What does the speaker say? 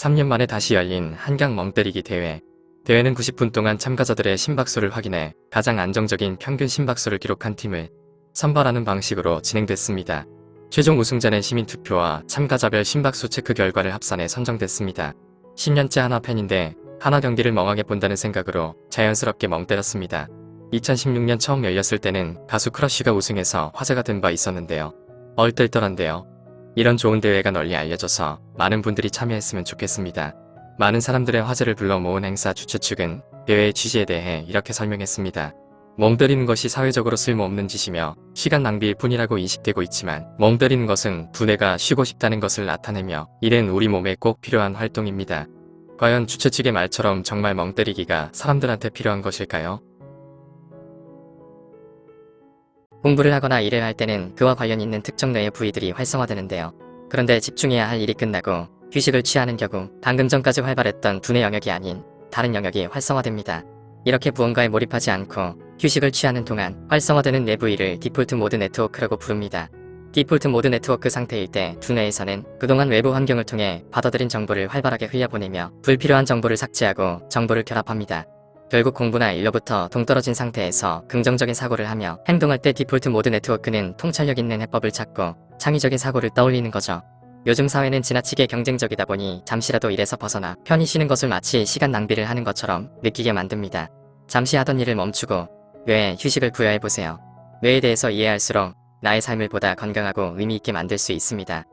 3년 만에 다시 열린 한강 멍때리기 대회. 대회는 90분 동안 참가자들의 심박수를 확인해 가장 안정적인 평균 심박수를 기록한 팀을 선발하는 방식으로 진행됐습니다. 최종 우승자는 시민투표와 참가자별 심박수 체크 결과를 합산해 선정됐습니다. 10년째 하나 팬인데 하나 경기를 멍하게 본다는 생각으로 자연스럽게 멍 때렸습니다. 2016년 처음 열렸을 때는 가수 크러쉬가 우승해서 화제가 된 바 있었는데요. 얼떨떨한데요. 이런 좋은 대회가 널리 알려져서 많은 분들이 참여했으면 좋겠습니다. 많은 사람들의 화제를 불러 모은 행사 주최 측은 대회의 취지에 대해 이렇게 설명했습니다. 멍 때리는 것이 사회적으로 쓸모없는 짓이며 시간 낭비일 뿐이라고 인식되고 있지만 멍 때리는 것은 두뇌가 쉬고 싶다는 것을 나타내며 이는 우리 몸에 꼭 필요한 활동입니다. 과연 주최 측의 말처럼 정말 멍 때리기가 사람들한테 필요한 것일까요? 공부를 하거나 일을 할 때는 그와 관련 있는 특정 뇌의 부위들이 활성화되는데요. 그런데 집중해야 할 일이 끝나고 휴식을 취하는 경우 방금 전까지 활발했던 두뇌 영역이 아닌 다른 영역이 활성화됩니다. 이렇게 무언가에 몰입하지 않고 휴식을 취하는 동안 활성화되는 뇌 부위를 디폴트 모드 네트워크라고 부릅니다. 디폴트 모드 네트워크 상태일 때 두뇌에서는 그동안 외부 환경을 통해 받아들인 정보를 활발하게 흘려보내며 불필요한 정보를 삭제하고 정보를 결합합니다. 결국 공부나 일로부터 동떨어진 상태에서 긍정적인 사고를 하며 행동할 때 디폴트 모드 네트워크는 통찰력 있는 해법을 찾고 창의적인 사고를 떠올리는 거죠. 요즘 사회는 지나치게 경쟁적이다 보니 잠시라도 일에서 벗어나 편히 쉬는 것을 마치 시간 낭비를 하는 것처럼 느끼게 만듭니다. 잠시 하던 일을 멈추고 뇌에 휴식을 부여해보세요. 뇌에 대해서 이해할수록 나의 삶을 보다 건강하고 의미있게 만들 수 있습니다.